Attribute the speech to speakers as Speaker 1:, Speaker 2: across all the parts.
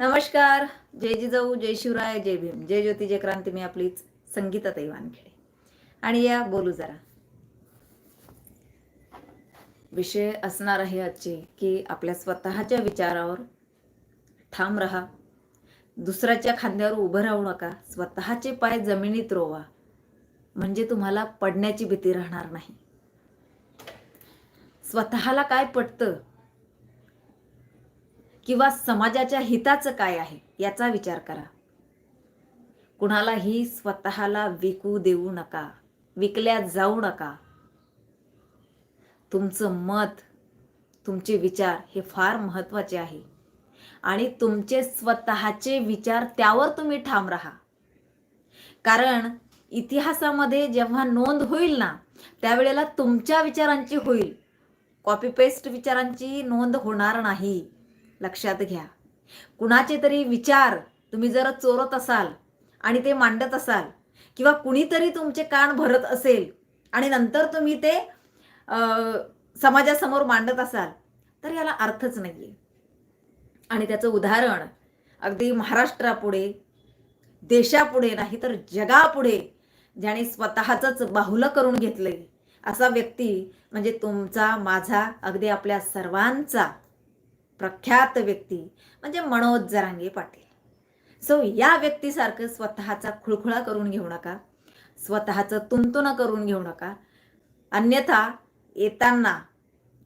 Speaker 1: नमस्कार. जय जिजाऊ जय शिवराय जय भीम. जय ज्योती जय क्रांती. मी आपलीच संगीताताई वानखेडे आणि या बोलू जरा. विषय असणार आहे आजचे की आपल्या स्वतःच्या विचारावर ठाम राहा. दुसऱ्याच्या खांद्यावर उभं राहू नका. स्वतःचे पाय जमिनीत रोवा. म्हणजे तुम्हाला पडण्याची भीती राहणार नाही. स्वतःला काय पटतं? किंवा समाजाच्या हिताचं काय आहे याचा विचार करा. कुणालाही स्वतःला विकू देऊ नका विकल्या जाऊ नका. तुमचं मत तुमचे विचार हे फार महत्त्वाचे आहे. आणि तुमचे स्वतःचे विचार त्यावर तुम्ही ठाम राहा. कारण इतिहासामध्ये जेव्हा नोंद होईल ना त्यावेळेला तुमच्या विचारांची होईल. कॉपी पेस्ट विचारांची नोंद होणार नाही. लक्षात घ्या. कुणाचे तरी विचार तुम्ही जर चोरत असाल आणि ते मांडत असाल किंवा कुणीतरी तुमचे कान भरत असेल आणि नंतर तुम्ही ते समाजासमोर मांडत असाल तर याला अर्थच नाही आहे आणि त्याचं उदाहरण अगदी महाराष्ट्रापुढे देशापुढे नाही तर जगापुढे ज्याने स्वतःचंच बाहुलं करून घेतलंय असा व्यक्ती म्हणजे तुमचा माझा अगदी आपल्या सर्वांचा प्रख्यात व्यक्ती म्हणजे मनोज जरांगे पाटील. सो या व्यक्तीसारखं स्वतःचा खुळखुळा करून घेऊ नका स्वतःचं तुंतुण करून घेऊ नका. अन्यथा येताना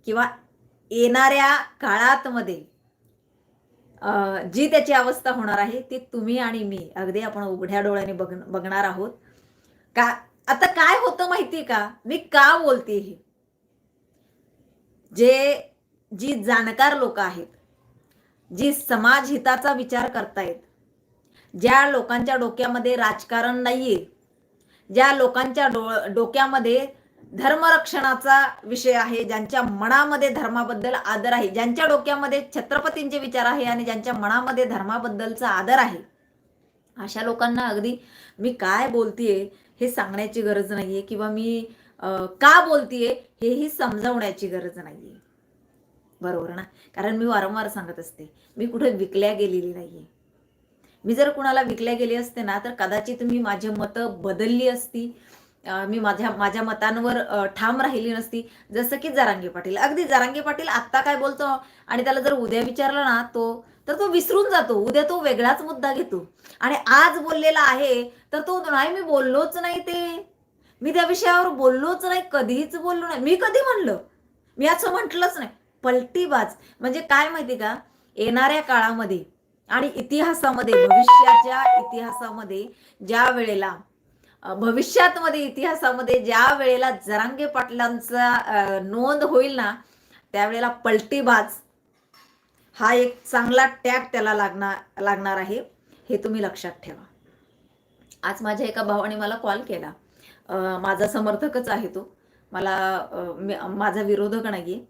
Speaker 1: किंवा येणाऱ्या काळात मध्ये जी त्याची अवस्था होणार आहे ती तुम्ही आणि मी अगदी आपण उघड्या डोळ्याने बघ बघणार आहोत. का आता काय होतं माहिती का? मी का बोलते हे? जे जी जाणकार लोक आहेत जी समाज हिताचा विचार करतायत ज्या लोकांच्या डोक्यामध्ये राजकारण नाहीये ज्या लोकांच्या डो डोक्यामध्ये धर्मरक्षणाचा विषय आहे ज्यांच्या मनामध्ये धर्माबद्दल आदर आहे ज्यांच्या डोक्यामध्ये छत्रपतींचे विचार आहे आणि ज्यांच्या मनामध्ये धर्माबद्दलचा आदर आहे अशा लोकांना अगदी मी काय बोलतीये हे सांगण्याची गरज नाहीये किंवा मी अं, का बोलतीये हेही समजवण्याची गरज नाहीये. बरोबर ना? कारण मी वारंवार सांगत असते मी कुठे विकल्या गेलेली नाहीये. मी जर कुणाला विकल्या गेली असते ना तर कदाचित मी माझी मतं बदलली असती मी माझ्या माझ्या मतांवर ठाम राहिली नसती. जसं की जरांगे पाटील. अगदी जरांगे पाटील आत्ता काय बोलतो? आणि त्याला जर उद्या विचारलं ना तो तर तो विसरून जातो. उद्या तो वेगळाच मुद्दा घेतो. आणि आज बोललेला आहे तर तो नाही मी बोललोच नाही ते. मी त्या विषयावर बोललोच नाही कधीच बोललो नाही. मी कधी म्हणलं? मी असं म्हटलंच नाही. पलटीबाज म्हणजे काय माहिती का? येणाऱ्या काळामध्ये आणि इतिहासामध्ये भविष्याच्या इतिहासामध्ये ज्या वेळेला भविष्यात मध्ये इतिहासामध्ये ज्या वेळेला जरांगे पाटलांचा नोंद होईल ना त्यावेळेला पलटीबाज हा एक चांगला टॅग त्याला लागणार लागणार आहे. हे तुम्ही लक्षात ठेवा. आज माझ्या एका भावाने मला कॉल केला. माझा समर्थकच आहे तो. मला माझा विरोधक नाही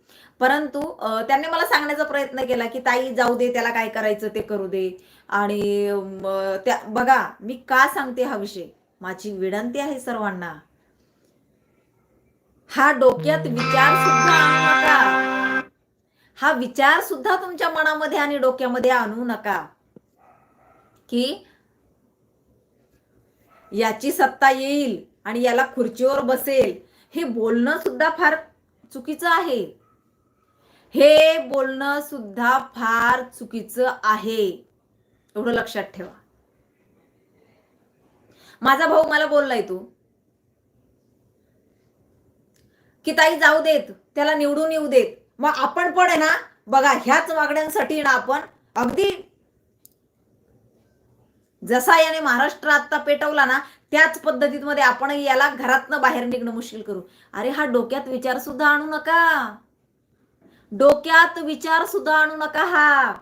Speaker 1: परंतु त्यांनी मला सांगण्याचा प्रयत्न केला की ताई जाऊ दे त्याला काय करायचं ते करू दे. आणि त्या बघा मी का सांगते हा विषय? माझी विनंती आहे सर्वांना. हा डोक्यात विचार सुद्धा आणू नका. हा विचार सुद्धा तुमच्या मनामध्ये आणि डोक्यामध्ये आणू नका. की याची सत्ता येईल आणि याला खुर्चीवर बसेल. हे बोलणं सुद्धा फार चुकीचं आहे. हे बोलणं सुद्धा फार चुकीचं आहे. एवढं लक्षात ठेवा. माझा भाऊ मला बोललाय तू. की ताई जाऊ देत त्याला निवडून येऊ देत. मग आपण पण आहे ना बघा ह्याच मागण्यांसाठी ना आपण अगदी जसा याने महाराष्ट्र आता पेटवला ना त्याच पद्धतीमध्ये आपण याला घरातनं बाहेर निघणं मुश्किल करू. अरे हा डोक्यात विचार सुद्धा आणू नका. डोक्यात विचार सुद्धा आणू नका हा.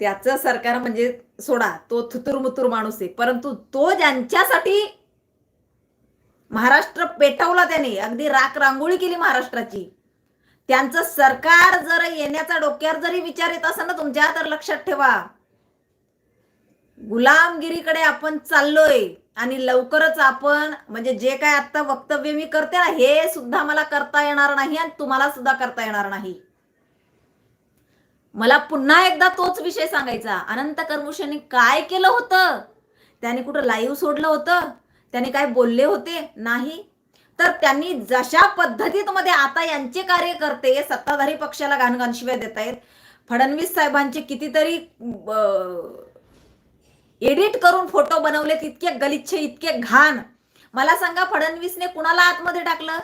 Speaker 1: त्याचं सरकार म्हणजे सोडा तो थुतुरमुतुर माणूस आहे. परंतु तो ज्यांच्यासाठी महाराष्ट्र पेटवला त्याने अगदी राख रांगोळी केली महाराष्ट्राची त्यांचं सरकार जर येण्याचा डोक्यावर जरी विचार येत असेल ना तुमच्या तर लक्षात ठेवा. गुलामगिरीकडे आपण चाललोय आणि लवकरच आपण म्हणजे जे काय आता वक्तव्य मी करते ना हे सुद्धा मला करता येणार नाही आणि तुम्हाला सुद्धा करता येणार नाही. मला पुन्हा एकदा तोच विषय सांगायचा. अनंत कर्मुशेने काय केलं होतं? त्याने कुठं लाईव्ह सोडलं होतं? त्याने काय बोलले होते? नाही. तर त्यांनी जशा पद्धतीत मध्ये आता यांचे कार्यकर्ते सत्ताधारी पक्षाला घाणघाण शिवाय देत आहेत फडणवीस साहेबांचे कितीतरी एडिट करून फोटो बनवलेत इतके गलिच्छ इतके घाण. मला सांगा फडणवीसने कुणाला आतमध्ये टाकलं?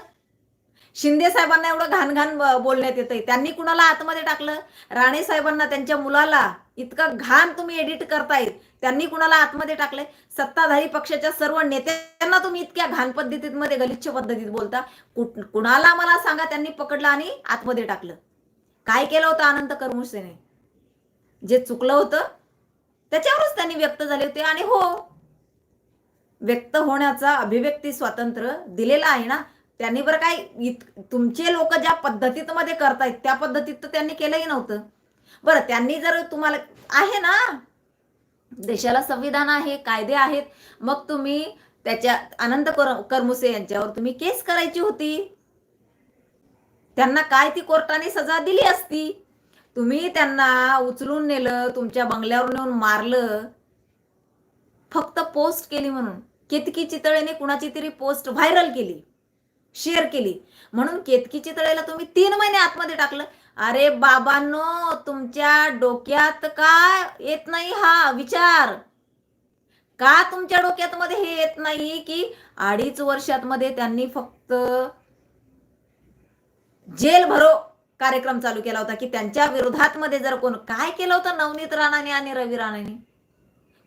Speaker 1: शिंदे साहेबांना एवढं घाण घाण बोलण्यात येतंय. त्यांनी कुणाला आतमध्ये टाकलं? राणे साहेबांना त्यांच्या मुलाला. इतकं घाण तुम्ही एडिट करतायत. त्यांनी कुणाला आतमध्ये टाकलंय सत्ताधारी पक्षाच्या सर्व नेत्यांना तुम्ही इतक्या घाण पद्धतीत मध्ये गलिच्छ पद्धतीत बोलता. कुठ- कुणाला मला सांगा त्यांनी पकडलं आणि आतमध्ये टाकलं. काय केलं होतं अनंत करमुसेने? जे चुकलं होतं त्याच्यावरच त्यांनी व्यक्त झाले होते. आणि हो व्यक्त होण्याचा अभिव्यक्ती स्वातंत्र्य दिलेला आहे ना त्यांनी बरं काय तुमचे लोक ज्या पद्धतीत मध्ये करतायत त्या पद्धतीत तर त्यांनी केलंही नव्हतं. बरं त्यांनी जर तुम्हाला आहे ना देशाला संविधान आहे कायदे आहेत मग तुम्ही त्याच्या आनंद कर करमुसे यांच्यावर तुम्ही केस करायची होती. त्यांना काय ती कोर्टाने सजा दिली असती? तुम्ही त्यांना उचलून नेलं तुमच्या बंगल्यावर नेऊन मारलं फक्त पोस्ट केली म्हणून. केतकी चितळेने कुणाची तरी पोस्ट व्हायरल केली शेअर केली. म्हणून केतकी चितळेला तुम्ही तीन महिने आतमध्ये टाकलं. अरे बाबांनो तुमच्या डोक्यात का येत नाही हा विचार? का तुमच्या डोक्यात मध्ये हे येत नाही की अडीच वर्षात मध्ये त्यांनी फक्त जेल भरो कार्यक्रम चालू केला होता की त्यांच्या विरोधात मध्ये जर कोण काय केलं होतं नवनीत राणाने आणि रवी राणाने?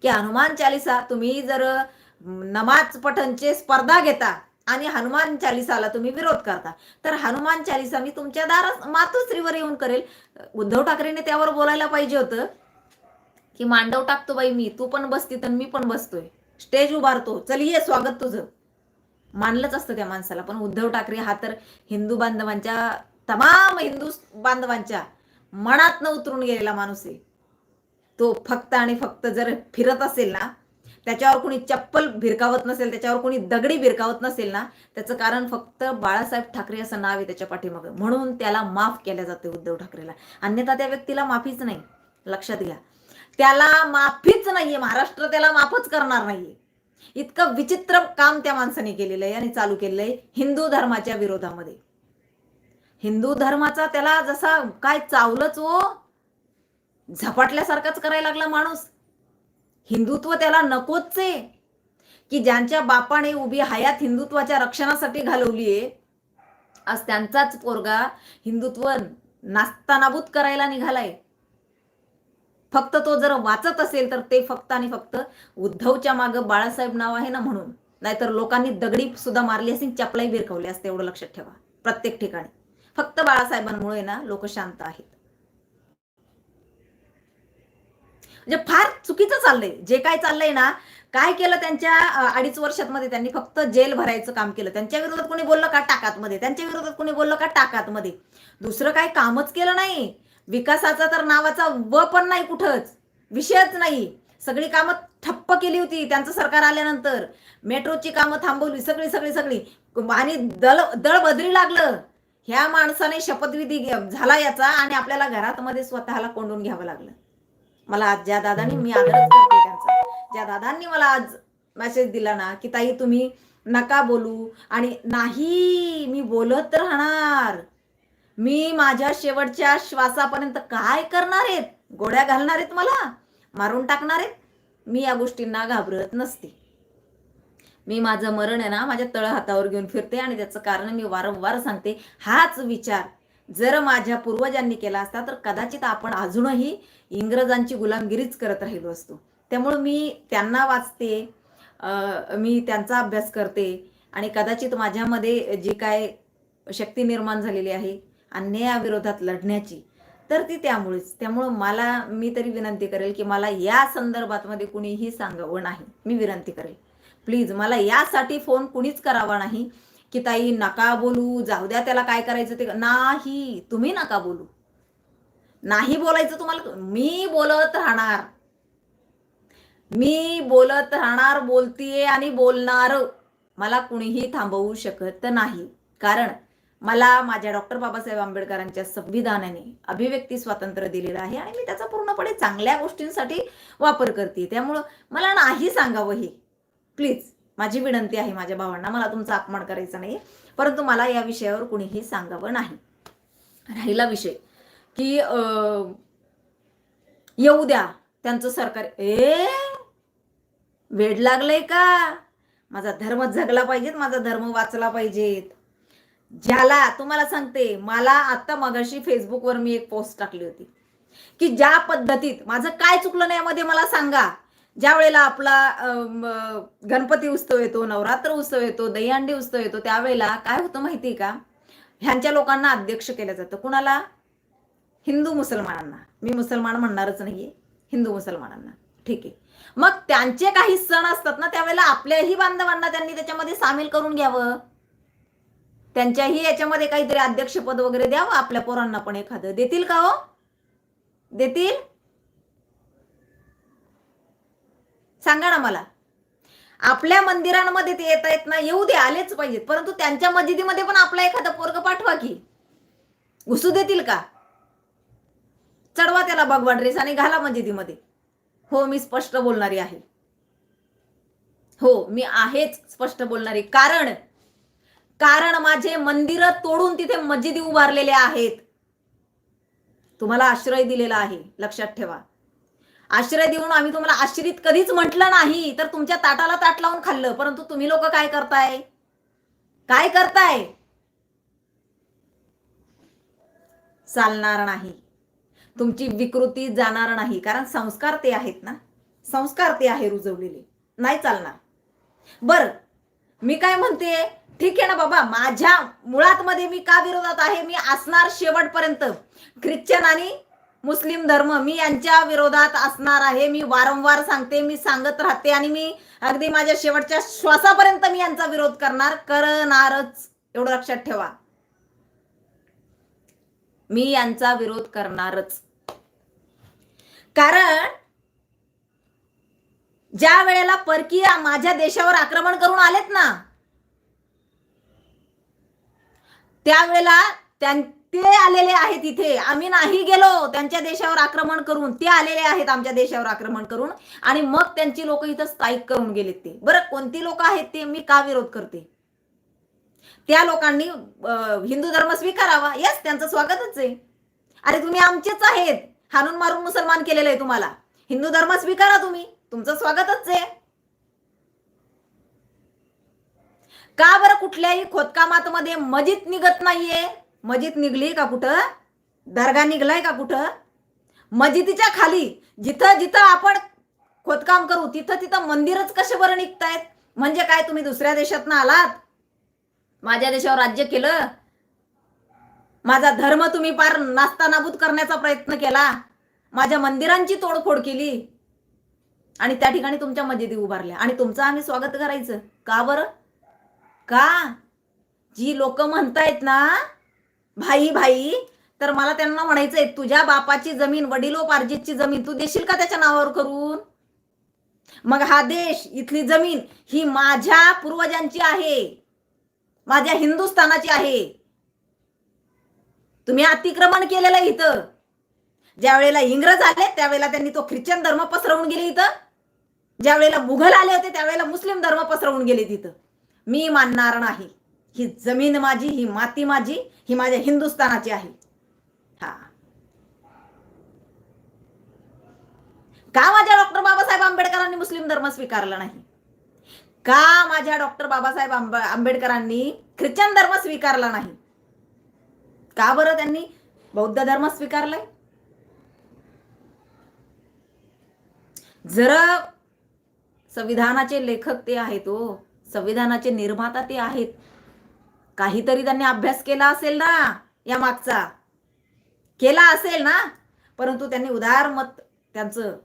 Speaker 1: की हनुमान चालिसा तुम्ही जर नमाज पठणचे स्पर्धा घेता आणि हनुमान चालिसाला तुम्ही विरोध करता तर हनुमान चालिसा मी तुमच्या दारात मातोश्रीवर येऊन करेल. उद्धव ठाकरेने त्यावर बोलायला पाहिजे होतं की मांडव टाकतो बाई मी तू पण बसती तर मी पण बसतोय. स्टेज उभारतो चल ये स्वागत तुझं. मानलंच असतं त्या माणसाला पण उद्धव ठाकरे हा तर हिंदू बांधवांच्या तमाम हिंदू बांधवांच्या मनात न उतरून गेलेला माणूस आहे. तो फक्त आणि फक्त जर फिरत असेल ना त्याच्यावर कोणी चप्पल भिरकावत नसेल त्याच्यावर कोणी दगडी भिरकावत नसेल ना त्याचं कारण फक्त बाळासाहेब ठाकरे असं नाव आहे त्याच्या पाठीमागं. म्हणून त्याला माफ केल्या जाते उद्धव ठाकरेला. अन्यथा त्या व्यक्तीला माफीच नाही. लक्षात घ्या. त्याला माफीच नाहीये. महाराष्ट्र त्याला माफच करणार नाहीये. इतकं विचित्र काम त्या माणसाने केलेलं आहे आणि चालू केलेलं आहे हिंदू धर्माच्या विरोधामध्ये. हिंदू धर्माचा त्याला जसा काय चावलंच हो. झपाटल्यासारखाच करायला लागला माणूस. हिंदुत्व त्याला नकोच आहे. की ज्यांच्या बापाने उभी हयात हिंदुत्वाच्या रक्षणासाठी घालवलीये आज त्यांचाच पोरगा हिंदुत्व नास्तानाबूत करायला निघालाय. फक्त तो जर वाचत असेल तर ते फक्त आणि फक्त उद्धवच्या मागं बाळासाहेब नाव आहे ना म्हणून. नाहीतर लोकांनी दगडी सुद्धा मारली असेल चपलाई बिरकवली असते एवढं लक्षात ठेवा. प्रत्येक ठिकाणी. फक्त बाळासाहेबांमुळे ना लोक शांत आहेत. म्हणजे फार चुकीचं चाललंय. जे काय चाललंय ना काय केलं त्यांच्या अडीच वर्षात मध्ये त्यांनी फक्त जेल भरायचं काम केलं. त्यांच्या विरोधात कोणी बोललं का टाकात मध्ये त्यांच्या विरोधात कोणी बोललं का टाकात मध्ये दुसरं काय कामच केलं नाही. विकासाचा तर नावाचा व पण नाही कुठंच. विषयच नाही. सगळी कामं ठप्प केली होती. त्यांचं सरकार आल्यानंतर. मेट्रोची कामं थांबवली. सगळी सगळी सगळी. आणि दळ दळबदरी लागलं. ह्या माणसाने शपथविधी झाला याचा आणि आपल्याला घरात मध्ये स्वतःला कोंडून घ्यावं लागलं. मला आज ज्या दादानी मी आदरच करते त्यांचा. ज्या दादांनी मला आज मेसेज दिला ना की ताई तुम्ही नका बोलू आणि नाही मी बोलत राहणार. मी माझ्या शेवटच्या श्वासापर्यंत काय करणार आहेत? गोळ्या घालणार आहेत मला? मारून टाकणार आहेत? मी या गोष्टींना घाबरत नसते. मी माझं मरण आहे ना माझ्या तळ हातावर घेऊन फिरते आणि त्याचं कारण मी वारंवार सांगते. हाच विचार जर माझ्या पूर्वजांनी केला असता तर कदाचित आपण अजूनही इंग्रजांची गुलामगिरीच करत राहिलो असतो. त्यामुळं मी त्यांना वाचते मी त्यांचा अभ्यास करते आणि कदाचित माझ्यामध्ये जी काय शक्ती निर्माण झालेली आहे अन्यायाविरोधात लढण्याची तर ती त्यामुळेच. त्यामुळं मला मी तरी विनंती करेल की मला या संदर्भात मध्ये कुणीही सांगावं नाही. मी विनंती करेल. प्लीज मला यासाठी फोन कुणीच करावा नाही. की ताई नका बोलू. जाऊ द्या त्याला काय करायचं ते. नाही तुम्ही नका बोलू. नाही बोलायचं तुम्हाला मी बोलत राहणार. मी बोलत राहणार बोलतीये आणि बोलणार. मला कुणीही थांबवू शकत नाही. कारण मला माझ्या डॉक्टर बाबासाहेब आंबेडकरांच्या संविधानाने अभिव्यक्ती स्वातंत्र्य दिलेलं आहे आणि मी त्याचा पूर्णपणे चांगल्या गोष्टींसाठी वापर करते त्यामुळं मला नाही सांगावं हे. प्लीज माझी विनंती आहे माझ्या भावांना मला तुमचा अपमान करायचा नाही परंतु मला या विषयावर कुणीही सांगावं नाही. राहिला विषय की अं, येऊ द्या त्यांचं सरकार ए वेड लागलंय का? माझा धर्म जगला पाहिजेत माझा धर्म वाचला पाहिजेत. ज्याला तुम्हाला सांगते मला आता मगाशी फेसबुकवर मी एक पोस्ट टाकली होती की ज्या पद्धतीत माझं काय चुकलं नाही यामध्ये मला सांगा. ज्या वेळेला आपला गणपती उत्सव येतो नवरात्र उत्सव येतो दहीहंडी उत्सव येतो त्यावेळेला काय होतं माहिती का? ह्यांच्या लोकांना अध्यक्ष केलं जातं. कुणाला? हिंदू मुसलमानांना. मी मुसलमान म्हणणारच नाहीये. हिंदू मुसलमानांना. ठीक. आहे मग त्यांचे काही सण असतात ना त्यावेळेला आपल्याही बांधवांना त्यांनी त्याच्यामध्ये सामील करून घ्यावं. त्यांच्याही याच्यामध्ये काहीतरी अध्यक्षपद वगैरे द्यावं. आपल्या पोरांना पण एखादं. देतील का हो? देतील? सांगा ना मला. आपल्या मंदिरांमध्ये ते येता येत ना येऊ दे आलेच पाहिजेत. परंतु त्यांच्या मस्जिदीमध्ये पण आपला एखादा पोरग पाठवा की. घुसू देतील का? चढवा त्याला भगवा ड्रेस आणि घाला मस्जिदीमध्ये हो मी स्पष्ट बोलणारी आहे. हो मी आहेच स्पष्ट बोलणारी. कारण कारण माझे मंदिर तोडून तिथे मस्जिदी उभारलेले आहेत. तुम्हाला आश्रय दिलेला आहे. लक्षात ठेवा. आश्रय देऊन आम्ही तुम्हाला आश्रित कधीच म्हटलं नाही तर तुमच्या ताटाला ताट लावून खाल्लं. परंतु तुम्ही लोक काय करताय? काय करताय? चालणार नाही. तुमची विकृती जाणार नाही. कारण संस्कार ते आहेत ना? संस्कार ते आहे रुजवलेले. नाही चालणार. बर. मी काय म्हणते? ठीक आहे ना बाबा? माझ्या मुळात मध्ये मी का विरोधात आहे? मी असणार शेवटपर्यंत. ख्रिश्चन आणि मुस्लिम धर्म मी यांच्या विरोधात असणार आहे. मी वारंवार सांगते मी सांगत राहते आणि मी अगदी माझ्या शेवटच्या श्वासापर्यंत मी यांचा विरोध करणार. करणारच. एवढं लक्षात ठेवा. मी यांचा विरोध करणारच. कारण ज्या वेळेला परकीय माझ्या देशावर आक्रमण करून आलेत ना त्यावेळेला त्यां- ते आलेले आहेत इथे. आम्ही नाही गेलो त्यांच्या देशावर आक्रमण करून. ते आलेले आहेत आमच्या देशावर आक्रमण करून. आणि मग त्यांची लोक इथं स्थायिक करून गेलेत ते. बरं कोणती लोक आहेत ते मी का विरोध करते? त्या लोकांनी हिंदू धर्म स्वीकारावा. येस त्यांचं स्वागतच आहे. अरे तुम्ही आमचेच आहेत. हाणून मारून मुसलमान केलेलं आहे तुम्हाला. हिंदू धर्म स्वीकारा तुम्ही. तुमचं स्वागतच आहे. का बरं कुठल्याही खोदकामात मध्ये मजीद निघत नाहीये? मस्जिद निघली का कुठं? दर्गा निघलाय का कुठं? मजिदीच्या खाली जिथं जिथं आपण खोदकाम करू तिथं तिथं मंदिरच कसे बरं निघतायत? म्हणजे काय तुम्ही दुसऱ्या देशातनं आलात? माझ्या देशावर राज्य केलं? माझा धर्म तुम्ही पार नास्तानाबूत करण्याचा प्रयत्न केला? माझ्या मंदिरांची तोडफोड केली? आणि त्या ठिकाणी तुमच्या मस्जिदी उभारल्या. आणि तुमचं आम्ही स्वागत करायचं. का बरं? का? जी लोक म्हणतायत ना भाई भाई तर मला त्यांना म्हणायचंय तुझ्या बापाची जमीन वडिलोपार्जितची जमीन तू देशील का त्याच्या नावावर करून? मग हा देश इथली जमीन ही माझ्या पूर्वजांची आहे. माझ्या हिंदुस्थानाची आहे. तुम्ही अतिक्रमण केलेलं इथं. ज्या वेळेला इंग्रज आले त्यावेळेला त्यांनी तो ख्रिश्चन धर्म पसरवून गेले इथं. ज्या वेळेला मुघल आले होते त्यावेळेला मुस्लिम धर्म पसरवून गेले तिथं. मी मानणार नाही. ही जमीन माझी ही माती माझी ही माझ्या हिंदुस्थानाची आहे. हा. का माझ्या डॉक्टर बाबासाहेब आंबेडकरांनी मुस्लिम धर्म स्वीकारला नाही? का माझ्या डॉक्टर बाबासाहेब आंबेडकरांनी ख्रिश्चन धर्म स्वीकारला नाही? का बरं त्यांनी बौद्ध धर्म स्वीकारलाय? जर संविधानाचे लेखक ते आहेत हो. संविधानाचे निर्माता ते आहेत. काहीतरी त्यांनी अभ्यास केला असेल ना या मागचा. केला असेल ना परंतु त्यांनी उदार मत त्यांचं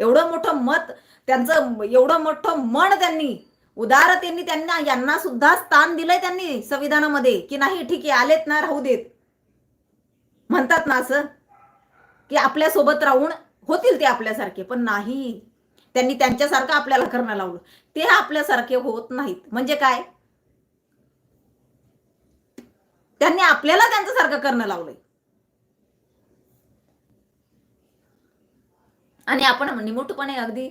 Speaker 1: एवढं मोठं मत त्यांचं एवढं मोठं मन त्यांनी उदारतेने त्यांना यांना सुद्धा स्थान दिलंय त्यांनी संविधानामध्ये की नाही ठीक आहे आलेत ना राहू देत. म्हणतात ना असं की आपल्यासोबत राहून होतील ते आपल्यासारखे पण नाही. त्यांनी त्यांच्यासारखं आपल्याला करणं लावलं. ते आपल्यासारखे होत नाहीत. म्हणजे काय? त्यांनी आपल्याला त्यांच्यासारखं करणं लावलंय. आणि आपण निमूटपणे अगदी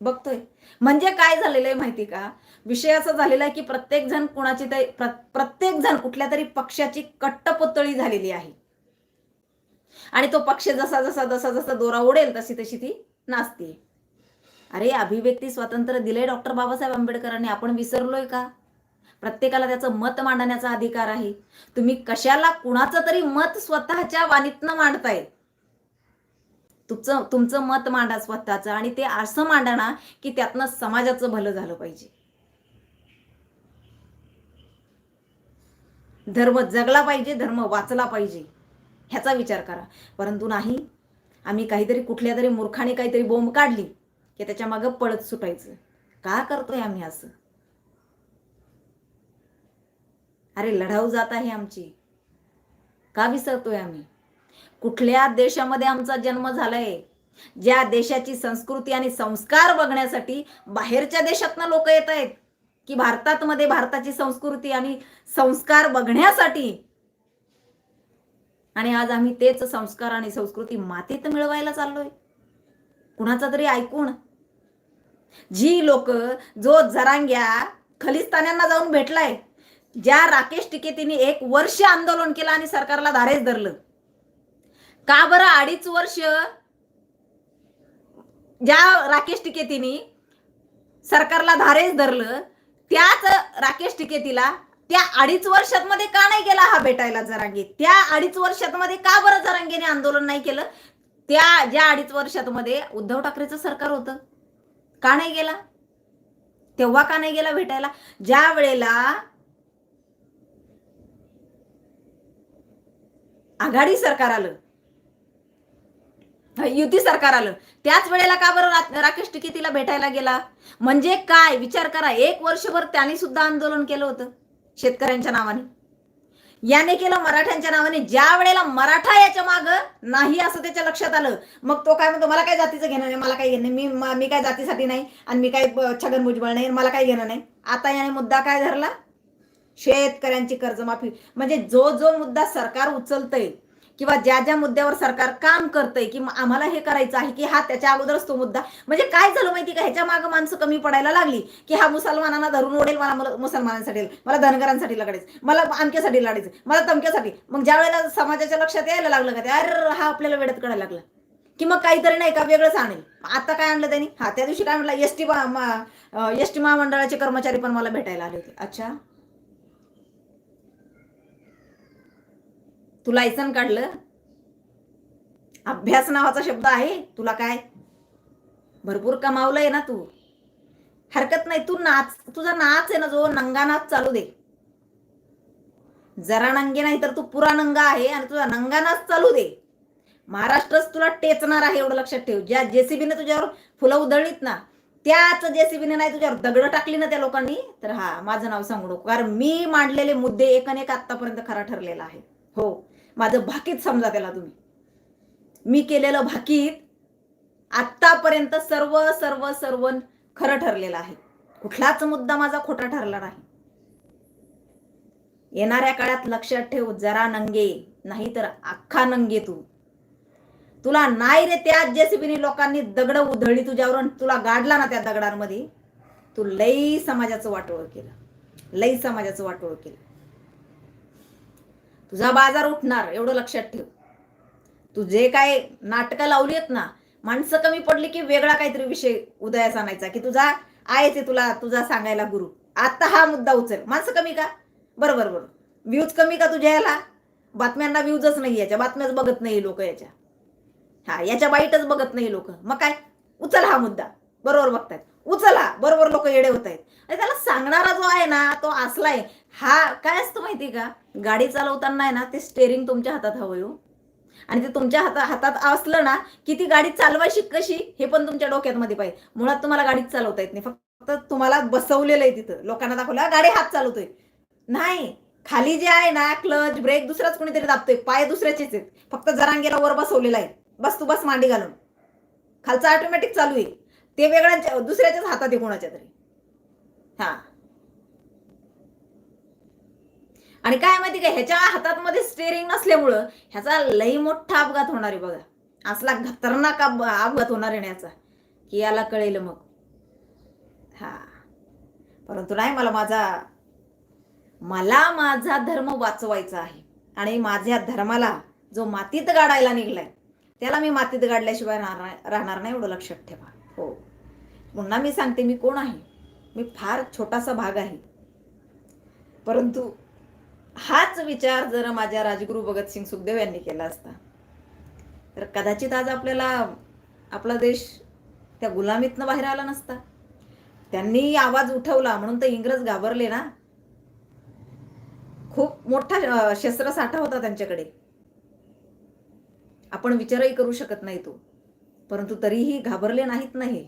Speaker 1: बघतोय. म्हणजे काय झालेलं आहे माहिती का? विषय असा झालेला आहे की प्रत्येक जण कुणाची तरी प्रत्येक जण कुठल्या तरी पक्षाची कट्टपुतळी झालेली आहे. आणि तो पक्ष जसा जसा जसा जसा दोरा ओढेल तशी तशी ती नाचते अरे अभिव्यक्ती स्वातंत्र्य दिले डॉक्टर बाबासाहेब आंबेडकरांनी. आपण विसरलोय का? प्रत्येकाला त्याचं मत मांडण्याचा अधिकार आहे. तुम्ही कशाला कुणाचं तरी मत स्वतःच्या वाणीतनं मांडताय? तुमचं तुमचं मत मांडा स्वतःचं आणि ते असं मांडा ना की त्यातनं समाजाचं भलं झालं पाहिजे. धर्म जगला पाहिजे धर्म वाचला पाहिजे ह्याचा विचार करा. परंतु नाही आम्ही काहीतरी कुठल्या तरी मूर्खाने काहीतरी बोंब काढली की त्याच्या मागं पळत सुटायचं. का करतोय आम्ही असं? अरे लढाऊ जात आहे आमची. का विसरतोय आम्ही? कुठल्या देशामध्ये आमचा जन्म झालाय? ज्या देशाची संस्कृती आणि संस्कार बघण्यासाठी बाहेरच्या देशातनं लोक येत आहेत की भारतात मध्ये भारताची संस्कृती आणि संस्कार बघण्यासाठी? आणि आज आम्ही तेच संस्कार आणि संस्कृती मातीत मिळवायला चाललोय. कुणाचा तरी ऐकून. जी लोक जो जरांग्या खलिस्तान्यांना जाऊन भेटलाय ज्या राकेश टिकेतीने एक वर्ष आंदोलन केलं आणि सरकारला धारेच धरलं. का बरं अडीच वर्ष ज्या राकेश टिकेतीने सरकारला धारेच धरलं त्याच राकेश टिकेतीला त्या अडीच वर्षात मध्ये का नाही गेला हा भेटायला जरांगे? त्या अडीच वर्षात मध्ये का बरं जरांगेने आंदोलन नाही केलं? त्या ज्या अडीच वर्षात मध्ये उद्धव ठाकरेचं सरकार होतं. का नाही गेला? तेव्हा का नाही गेला भेटायला? ज्या वेळेला आघाडी सरकार आलं. युती सरकार आलं. त्याच वेळेला का बरं राकेश टिकितीला भेटायला गेला? म्हणजे काय? विचार करा. एक वर्षभर त्यांनी सुद्धा आंदोलन केलं होतं शेतकऱ्यांच्या नावाने. याने केलं मराठ्यांच्या नावाने. ज्या वेळेला मराठा याच्या माग नाही असं त्याच्या लक्षात आलं मग तो काय म्हणतो मला काय जातीचं घेणं नाही मला काय घेणं मी मी काय जातीसाठी नाही आणि मी काय छगन भुजबळ नाही मला काय घेणं नाही. आता याने मुद्दा काय धरला? शेतकऱ्यांची कर्जमाफी. म्हणजे जो जो मुद्दा सरकार उचलतय किंवा ज्या ज्या मुद्द्यावर सरकार काम करतंय की आम्हाला हे करायचं आहे की हा त्याच्या अगोदरच तो मुद्दा. म्हणजे काय झालं माहिती का? ह्याच्या मागे माणसं कमी पडायला लागली की हा मुसलमानांना धरून ओढेल मला मुसलमानांसाठी मला धनगरांसाठी लढायचं मला आमक्यासाठी लढायचं मला तमक्यासाठी. मग ज्या वेळेला समाजाच्या लक्षात यायला लागलं का ते अरे हा आपल्याला वेळेत कळायला लागला. की मग काहीतरी नाही का वेगळंच आणेल. आता काय आणलं त्यांनी? हा त्या दिवशी काय म्हटलं एस टी एस टी महामंडळाचे कर्मचारी पण मला भेटायला आले होते. अच्छा. तू लायसन काढलं? अभ्यास नावाचा शब्द आहे. तुला काय? भरपूर कमावलंय ना तू. हरकत नाही. तू नाच तुझा नाच आहे ना जो नंगा नाच चालू दे. जरा नंगे नाही तर तू पुरा नंगा आहे आणि तुझा नंगा नाच चालू दे. महाराष्ट्रच तुला टेचणार आहे एवढं लक्षात ठेव. ज्या जेसीबीने तुझ्यावर फुलं उधळलीत ना त्याच जेसीबीने नाही तुझ्यावर दगड टाकली ना त्या लोकांनी तर हा माझं नाव सांगू नको. कारण मी मांडलेले मुद्दे एक एक आतापर्यंत खरा ठरलेला आहे. हो. माझं भाकीत समजा त्याला तुम्ही. मी केलेलं भाकीत आतापर्यंत सर्व सर्व सर्व खरं ठरलेलं आहे. कुठलाच मुद्दा माझा खोटा ठरला नाही. येणाऱ्या काळात लक्षात ठेव जरा नंगे नाही तर अख्खा नंगे तू. तुला नाही रे त्या जेसीबीने लोकांनी दगड उधळली तुझ्यावर तुला गाडला ना त्या दगडांमध्ये? तू लई समाजाचं वाटोळ केलं. लई समाजाचं वाटोळ केलं. तुझा बाजार उठणार एवढं लक्षात ठेव. तू जे काय नाटकं लावली आहेत ना माणसं कमी पडली की वेगळा काहीतरी विषय उदयास आणायचा की तुझा आहेच आहे तुला तुझा सांगायला गुरु. आता हा मुद्दा उचल. माणसं कमी का? बरोबर बरोबर व्ह्यूज कमी का तुझ्या याला? बातम्यांना व्ह्यूजच नाही याच्या बातम्याच बघत नाही लोक याच्या. हा याच्या वाईटच बघत नाही लोक. मग काय? उचल हा मुद्दा. बरोबर बघतायत. उचला. बरोबर लोक येडे होत आहेत आणि त्याला सांगणारा जो आहे ना तो असलाय. हा काय असतं माहिती का? गाडी चालवताना आहे ना ते स्टेअरिंग तुमच्या हातात हवं हो. आणि ते तुमच्या हातात हातात असलं ना की ती गाडी चालवायची कशी हे पण तुमच्या डोक्यात मध्ये पाहिजे. मुळात तुम्हाला गाडीच चालवता येत नाही. फक्त तुम्हाला बसवलेलं आहे तिथं. लोकांना दाखवलं गाडी हात चालवतोय. नाही. खाली जे आहे ना क्लच ब्रेक दुसराच कोणीतरी दाबतोय. पाय दुसऱ्याचेच आहेत. फक्त जरांगेला वर बसवलेला आहे. बस तू बस मांडी घालून. खालचं ऑटोमॅटिक चालू आहे. ते वेगळ्यांच्या दुसऱ्याच्याच हातात आहे कोणाच्या तरी. हा. आणि काय माहिती का ह्याच्या हातात मध्ये स्टेअरिंग नसल्यामुळं ह्याचा लई मोठा अपघात होणार आहे बघा. असला खतरनाक अपघात होणार आहे याचा. की याला कळेल मग. हा. परंतु नाही मला माझा मला माझा धर्म वाचवायचा आहे. आणि माझ्या धर्माला जो मातीत गाडायला निघलाय त्याला मी मातीत गाडल्याशिवाय राहणार राहणार नाही एवढं लक्षात ठेवा. हो. पुन्हा मी सांगते मी कोण आहे? मी फार छोटासा भाग आहे. परंतु हाच विचार जर माझ्या राजगुरू भगतसिंग सुखदेव यांनी केला असता तर कदाचित आज आपल्याला आपला देश त्या गुलामीतनं बाहेर आला नसता. त्यांनी आवाज उठवला म्हणून तर इंग्रज घाबरले ना. खूप मोठा शस्त्रसाठा होता त्यांच्याकडे. आपण विचारही करू शकत नाही तो. परंतु तरीही घाबरले नाहीत नाही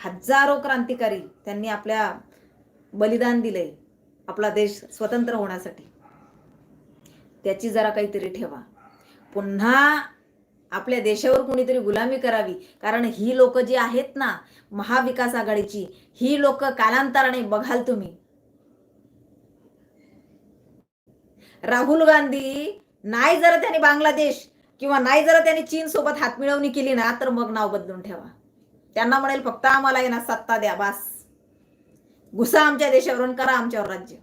Speaker 1: हजारो क्रांतिकारी त्यांनी आपल्या बलिदान दिलंय. आपला देश स्वतंत्र होण्यासाठी. त्याची जरा काहीतरी ठेवा. पुन्हा आपल्या देशावर कोणीतरी गुलामी करावी. कारण ही लोक जी आहेत ना महाविकास आघाडीची ही लोक कालांतराने बघाल तुम्ही. राहुल गांधी नाही जर त्याने बांगलादेश किंवा नाही जर त्याने चीन सोबत हातमिळवणी केली ना तर मग नाव बदलून ठेवा. त्यांना म्हणेल फक्त आम्हाला आहे ना सत्ता द्या बास. घुसा आमच्या देशावरून करा आमच्यावर राज्य.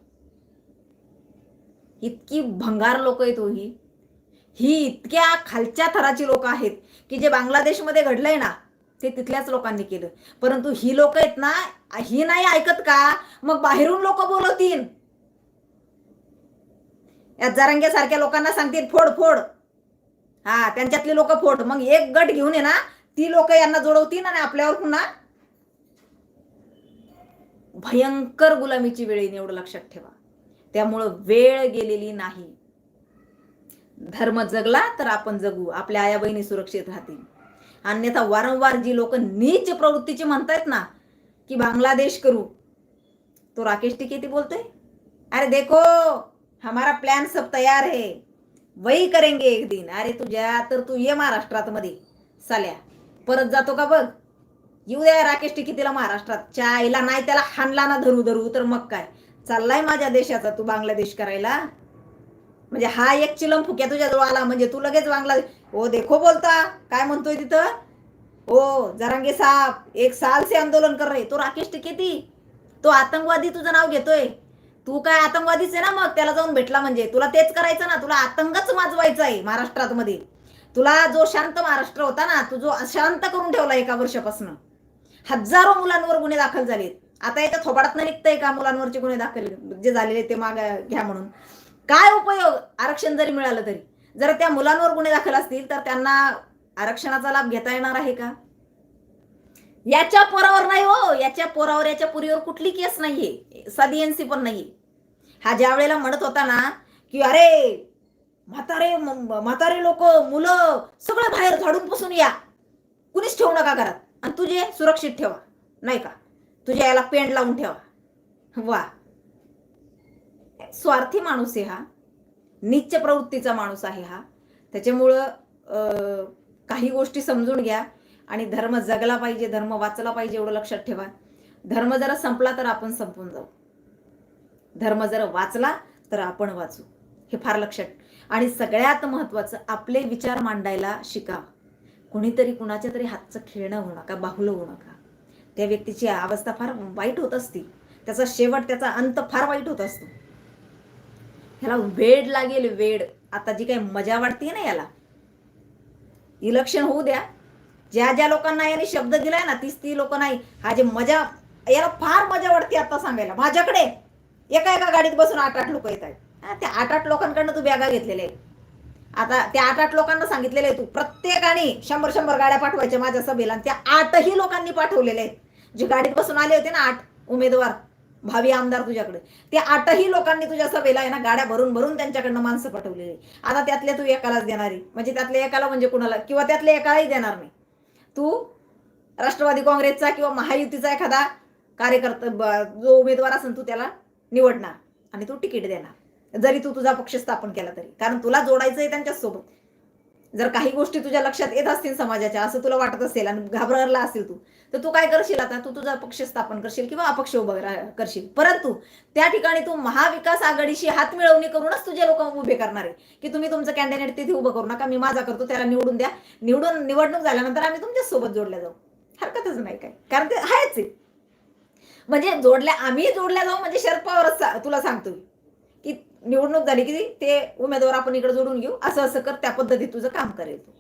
Speaker 1: इतकी भंगार लोक आहेत हो ही ही इतक्या खालच्या थराची लोक आहेत की जे बांगलादेशमध्ये घडलंय ना ते तिथल्याच लोकांनी केलं. परंतु ही लोक आहेत ना ही नाही ऐकत का? मग बाहेरून लोक बोलवतील. या जरांग्यासारख्या लोकांना सांगतील फोड फोड. हा त्यांच्यातली लोक फोड. मग एक गट घेऊन ये ना ती लोक यांना जोडवतील आणि आपल्यावर पुन्हा भयंकर गुलामीची वेळ येईल एवढं लक्षात ठेवा. त्यामुळं वेळ गेलेली नाही. धर्म जगला तर आपण जगू. आपल्या आया बहिणी सुरक्षित राहतील. अन्यथा वारंवार जी लोक नीच प्रवृत्तीची म्हणतायत ना की बांगलादेश करू. तो राकेश टिकेती बोलतोय? अरे देखो हमारा प्लॅन सब तयार है. वही करेंगे एक दिन. अरे तुझ्या तर तू ये महाराष्ट्रात मध्ये साल्या परत जातो का बघ? येऊ द्या राकेश टिकितीला महाराष्ट्रात. चायला नाही त्याला हाणला ना धरू धरू. तर मग काय? चाललाय माझ्या देशाचा तू बांगलादेश करायला. म्हणजे हा एक चिलम फुक्या तुझ्या जवळ आला म्हणजे तू लगेच बांगलादेश ओ देखो बोलता. काय म्हणतोय तिथं? ओ जरांगे साहेब एक साल से आंदोलन कर रहे तो राकेश टिकेती. तो आतंकवादी तुझं नाव घेतोय. तू काय आतंकवादीच आहे ना मग? त्याला जाऊन भेटला म्हणजे. तुला तेच करायचं ना? तुला आतंकच माजवायचा आहे महाराष्ट्रात मध्ये. तुला जो शांत महाराष्ट्र होता ना तू जो अशांत करून ठेवला एका वर्षापासून. हजारो मुलांवर गुन्हे दाखल झालेत आता एका थोबाडात निघतंय का मुलांवरचे गुन्हे दाखल जे झालेले ते माग घ्या म्हणून. काय उपयोग आरक्षण जरी मिळालं तरी? जर त्या मुलांवर गुन्हे दाखल असतील तर त्यांना आरक्षणाचा लाभ घेता येणार आहे का? याच्या पोरावर नाही हो. याच्या पोरावर याच्या पुरीवर कुठली केस नाहीये. साधी एनसी पण नाहीये. हा ज्या वेळेला म्हणत होता ना की अरे म्हातारे म्हातारे लोक मुलं सगळं बाहेर झाडून पुसून या. कुणीच ठेवू नका घरात. आणि तुझे सुरक्षित ठेवा. नाही का? तुझ्या याला पेंड लावून ठेवा. वा. स्वार्थी माणूस आहे हा. निच्च प्रवृत्तीचा माणूस आहे हा. त्याच्यामुळं काही गोष्टी समजून घ्या आणि धर्म जगला पाहिजे धर्म वाचला पाहिजे एवढं लक्षात ठेवा. धर्म जर संपला तर आपण संपून जाऊ. धर्म जर वाचला तर आपण वाचू. हे फार लक्षात. आणि सगळ्यात महत्वाचं आपले विचार मांडायला शिका कुणीतरी कुणाच्या तरी हातचं खेळणं होऊ नका बाहुलं होऊ नका. त्या व्यक्तीची अवस्था फार वाईट होत असती. त्याचा शेवट त्याचा अंत फार वाईट होत असतो. ह्याला वेड लागेल वेड. आता जी काही मजा वाटते ना याला. इलेक्शन होऊ द्या. ज्या ज्या लोकांना याने शब्द दिलाय ना तीच ती लोक नाही. हा जे मजा याला फार मजा वाटते आता सांगायला. माझ्याकडे एका एका गाडीत बसून आठ आठ लोक येत आहेत त्या आठ आठ लोकांकडनं तू बॅगा घेतलेल्या आहेत. आता त्या आठ आठ लोकांना सांगितलेलं आहे तू. प्रत्येकाने शंभर शंभर गाड्या पाठवायच्या माझ्या सभेला. त्या आठही लोकांनी पाठवलेले आहेत. जे गाडीत बसून आले होते ना आठ उमेदवार भावी आमदार तुझ्याकडे ते आठही लोकांनी तुझ्या सभेला आहे ना गाड्या भरून भरून त्यांच्याकडनं माणसं पाठवलेली आता त्यातल्या तू एकालाच देणारी म्हणजे त्यातल्या एकाला म्हणजे कुणाला? किंवा त्यातल्या एकालाही देणार नाही. तू राष्ट्रवादी काँग्रेसचा किंवा महायुतीचा एखादा कार्यकर्ता जो उमेदवार असेल तू त्याला निवडणार. आणि तू तिकीट देणार. जरी तू तुझा पक्ष स्थापन केला तरी. कारण तुला जोडायचं आहे त्यांच्यासोबत. जर काही गोष्टी तुझ्या लक्षात येत असतील समाजाच्या असं तुला वाटत असेल आणि घाबरला असेल तू तर तू काय करशील आता? तू तुझा पक्ष स्थापन करशील किंवा अपक्ष उभं करशील. परंतु त्या ठिकाणी तू महाविकास आघाडीशी हात मिळवणी करूनच तुझे लोक उभे करणार आहे. की तुम्ही तुमचं कॅन्डिडेट तिथे उभं करू नका मी माझा करतो त्याला निवडून द्या. निवडून निवडणूक झाल्यानंतर आम्ही तुमच्यासोबत जोडल्या जाऊ. हरकतच नाही काय. कारण ते आहेच आहे. म्हणजे जोडल्या आम्ही जोडल्या जाऊ म्हणजे शरद पवारच तुला सांगतो मी निवडणूक झाली की ते उमेदवार आपण इकडे जोडून घेऊ. असं असं कर त्या पद्धतीत तुझं काम करेल तू.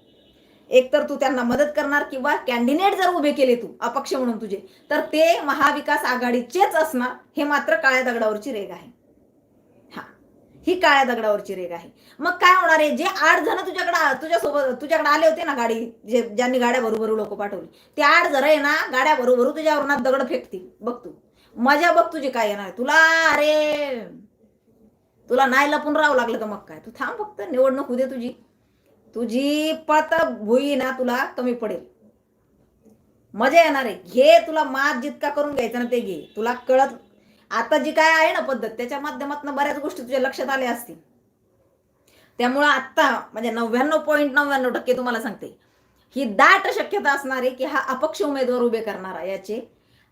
Speaker 1: एकतर तू त्यांना मदत करणार किंवा कॅन्डिडेट जर उभे केले तू अपक्ष म्हणून तुझे तर ते महाविकास आघाडीचेच असणार हे मात्र काळ्या दगडावरची रेग आहे. हा ही काळ्या दगडावरची रेग आहे. मग काय होणार आहे? जे आठ जण तुझ्याकडे तुझ्यासोबत तुझ्याकडे आले होते ना गाडी जे ज्यांनी गाड्या भरू लोक पाठवली ते आठ जण आहे ना गाड्या भरू तुझ्यावर दगड फेकतील. बघ तू. मजा बघ तुझी काय येणार तुला अरे तुला नाही लपून राहावं लागलं तर मग काय? तू थांब फक्त निवडणूक होऊ दे तुझी. तुझी पत भुई ना तुला कमी पडेल. मजा येणार आहे. घे तुला मात जितका करून घ्यायचा ना ते घे. तुला कळत आता जी काय आहे ना पद्धत त्याच्या माध्यमातून बऱ्याच गोष्टी तुझ्या लक्षात आल्या असतील. त्यामुळं आत्ता म्हणजे नव्याण्णव पॉईंट नव्याण्णव टक्के तुम्हाला सांगते. ही दाट शक्यता असणार आहे की हा अपक्ष उमेदवार उभे करणारा याचे.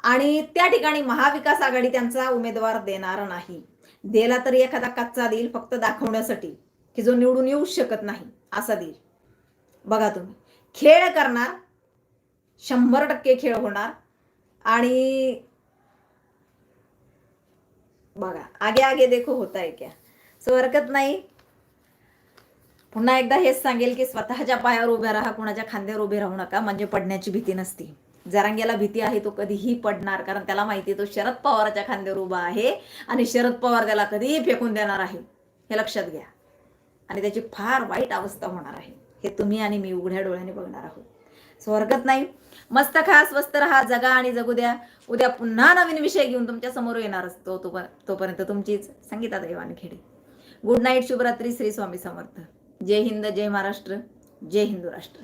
Speaker 1: आणि त्या ठिकाणी महाविकास आघाडी त्यांचा उमेदवार देणार नाही. दिला तरी एखादा कच्चा देईल फक्त दाखवण्यासाठी की जो निवडून येऊ शकत नाही असा देईल. बघा तुम्ही. खेळ करणार शंभर टक्के खेळ होणार आणि बघा आगे आगे देखो होता आहे क्या? सो हरकत नाही. पुन्हा एकदा हेच सांगेल की स्वतःच्या पायावर उभ्या राहा कुणाच्या खांद्यावर उभे राहू नका म्हणजे पडण्याची भीती नसती. जरांग्याला भीती आहे तो कधीही पडणार. कारण त्याला माहिती आहे तो शरद पवारच्या खांद्यावर उभा आहे आणि शरद पवार त्याला कधीही फेकून देणार आहे. हे लक्षात घ्या. आणि त्याची फार वाईट अवस्था होणार आहे. हे तुम्ही आणि मी उघड्या डोळ्याने बघणार आहोत. सो हरकत नाही. मस्त खा स्वस्त राहा जगा आणि जगू द्या. उद्या पुन्हा नवीन विषय घेऊन तुमच्यासमोर येणार असतो तो तोपर्यंत तुमचीच संगीता देवानखेडे गुड नाईट शुभरात्री श्री स्वामी समर्थ. जय हिंद जय महाराष्ट्र जय हिंदू राष्ट्र.